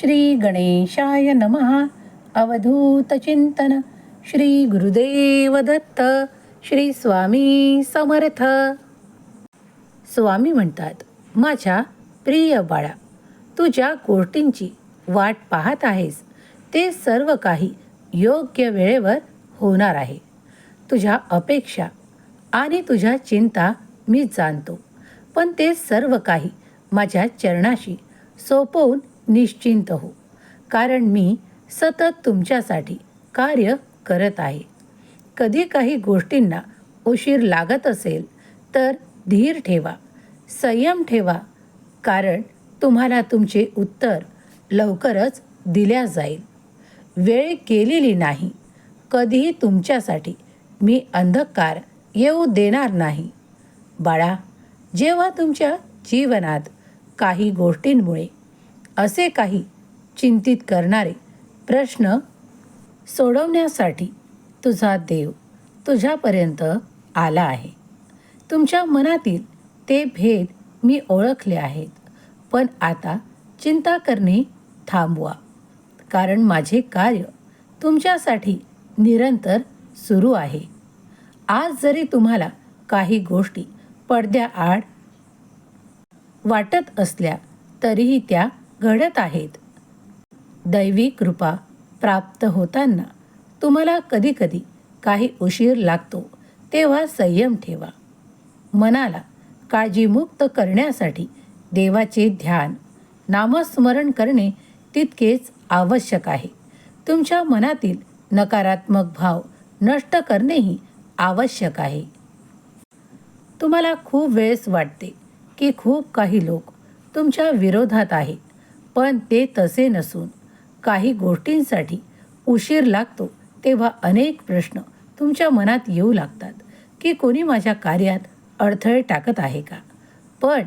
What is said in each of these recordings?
श्री गणेशाय नमः. अवधूतचिंतन श्री गुरुदेव दत्त. श्री स्वामी समर्थ. स्वामी म्हणतात माझ्या प्रिय बाळा तू ज्या गोष्टींची वाट पाहत आहेस. ते सर्व काही योग्य वेळेवर होणार आहे. तुझ्या अपेक्षा आणि तुझ्या चिंता मी जाणतो. पण ते सर्व काही माझ्या चरणाशी सोपवून निश्चिंत हो. कारण मी सतत तुमच्यासाठी कार्य करत आहे. कधी काही गोष्टींना उशीर लागत असेल तर धीर ठेवा संयम ठेवा कारण तुम्हाला तुमचे उत्तर लवकरच दिल्या जाईल. वेळ केलेली नाही. कधीही तुमच्यासाठी मी अंधकार येऊ देणार नाही. बाळा जेव्हा तुमच्या जीवनात काही गोष्टींमुळे असे काही चिंतित करणारे प्रश्न सोडवण्यासाठी तुझा देव तुझ्यापर्यंत आला आहे. तुमच्या मनातील ते भेद मी ओळखले आहेत पण आता चिंता करणे थांबवा कारण माझे कार्य तुमच्यासाठी निरंतर सुरू आहे. आज जरी तुम्हाला काही गोष्टी पडद्याआड वाटत असल्या तरीही त्या घडत आहेत. दैवी कृपा प्राप्त होताना तुम्हाला कधीकधी काही उशीर लागतो तेव्हा संयम ठेवा. मनाला काळजीमुक्त करण्यासाठी देवाचे ध्यान नामस्मरण करणे तितकेच आवश्यक आहे. तुमच्या मनातील नकारात्मक भाव नष्ट करणेही आवश्यक आहे. तुम्हाला खूप वेळेस वाटते की खूप काही लोक तुमच्या विरोधात आहे पण ते तसे नसून काही गोष्टींसाठी उशीर लागतो तेव्हा अनेक प्रश्न तुमच्या मनात येऊ लागतात की कोणी माझ्या कार्यात अडथळे टाकत आहे का? पण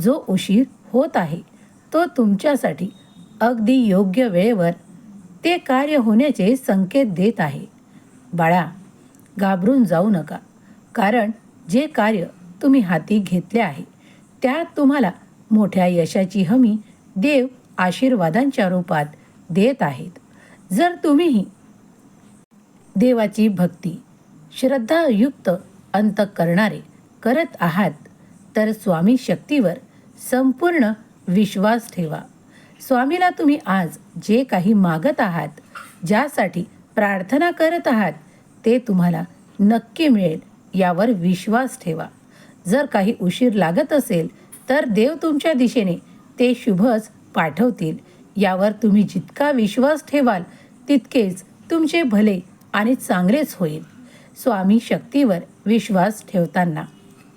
जो उशीर होत आहे तो तुमच्यासाठी अगदी योग्य वेळेवर ते कार्य होण्याचे संकेत देत आहे. बाळा घाबरून जाऊ नका कारण जे कार्य तुम्ही हाती घेतले आहे त्यात तुम्हाला मोठ्या यशाची हमी देव आशीर्वादांच्या रूपात देत आहेत. जर तुम्हीही देवाची भक्ती श्रद्धायुक्त अंत करणारे करत आहात तर स्वामी शक्तीवर संपूर्ण विश्वास ठेवा. स्वामीला तुम्ही आज जे काही मागत आहात ज्यासाठी प्रार्थना करत आहात ते तुम्हाला नक्की मिळेल यावर विश्वास ठेवा. जर काही उशीर लागत असेल तर देव तुमच्या दिशेने ते शुभच पाठवतील. यावर तुम्ही जितका विश्वास ठेवाल तितकेच तुमचे भले आणि चांगलेच होईल. स्वामी शक्तीवर विश्वास ठेवताना.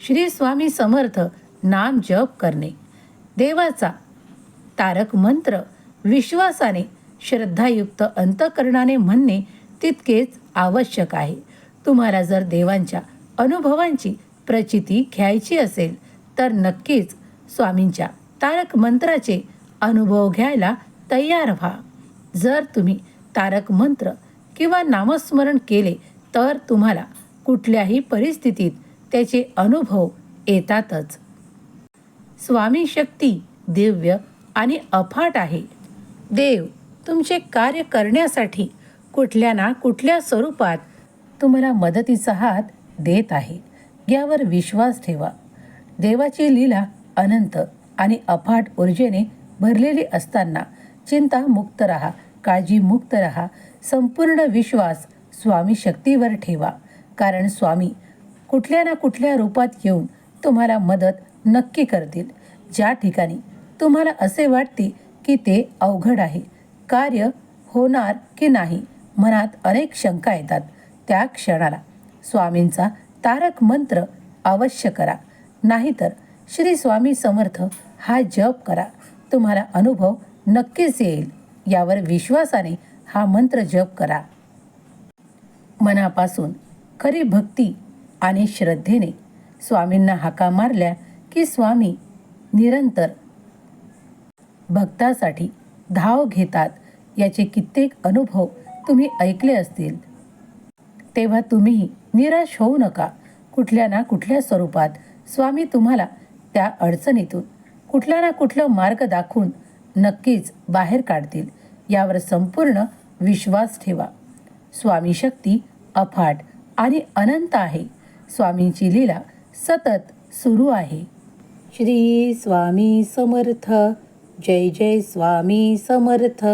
श्री स्वामी समर्थ नाम जप करणे. देवाचा तारक मंत्र विश्वासाने श्रद्धायुक्त अंतकरणाने म्हणणे तितकेच आवश्यक आहे. तुम्हाला जर देवांच्या अनुभवांची प्रचिती घ्यायची असेल तर नक्कीच स्वामींच्या तारक मंत्राचे अनुभव घ्यायला तयार व्हा. जर तुम्ही तारक मंत्र किंवा नामस्मरण केले तर तुम्हाला कुठल्याही परिस्थितीत त्याचे अनुभव येतातच. स्वामी शक्ती दिव्य आणि अफाट आहे. देव तुमचे कार्य करण्यासाठी कुठल्या ना कुठल्या स्वरूपात तुम्हाला मदतीचा हात देत आहे. यावर विश्वास ठेवा. देवाची लीला अनंत आणि अफाट ऊर्जेने भरलेली असताना चिंता मुक्त राहा काळजी मुक्त राहा संपूर्ण विश्वास स्वामी शक्तीवर ठेवा. कारण स्वामी कुठल्या ना कुठल्या रूपात येऊन तुम्हाला मदत नक्की करतील. ज्या ठिकाणी तुम्हाला असे वाटते की ते अवघड आहे कार्य होणार की नाही मनात अनेक शंका येतात. त्या क्षणाला स्वामींचा तारक मंत्र अवश्य करा. नाहीतर श्री स्वामी समर्थ हा जप करा. तुम्हाला अनुभव नक्कीच येईल. यावर विश्वासाने हा मंत्र जप करा. मनापासून खरी भक्ती आणि श्रद्धेने स्वामींना हाका मारल्या की स्वामी निरंतर भक्तासाठी धाव घेतात याचे कित्येक अनुभव तुम्ही ऐकले असतील. तेव्हा तुम्ही निराश होऊ नका. कुठल्या ना कुठल्या स्वरूपात स्वामी तुम्हाला त्या अडचणीतून कुठला ना कुठला मार्ग दाखवून नक्कीच बाहेर काढतील. यावर संपूर्ण विश्वास ठेवा. स्वामी शक्ती अफाट आणि अनंत आहे. स्वामींची लीला सतत सुरू आहे. श्री स्वामी समर्थ. जय जय स्वामी समर्थ.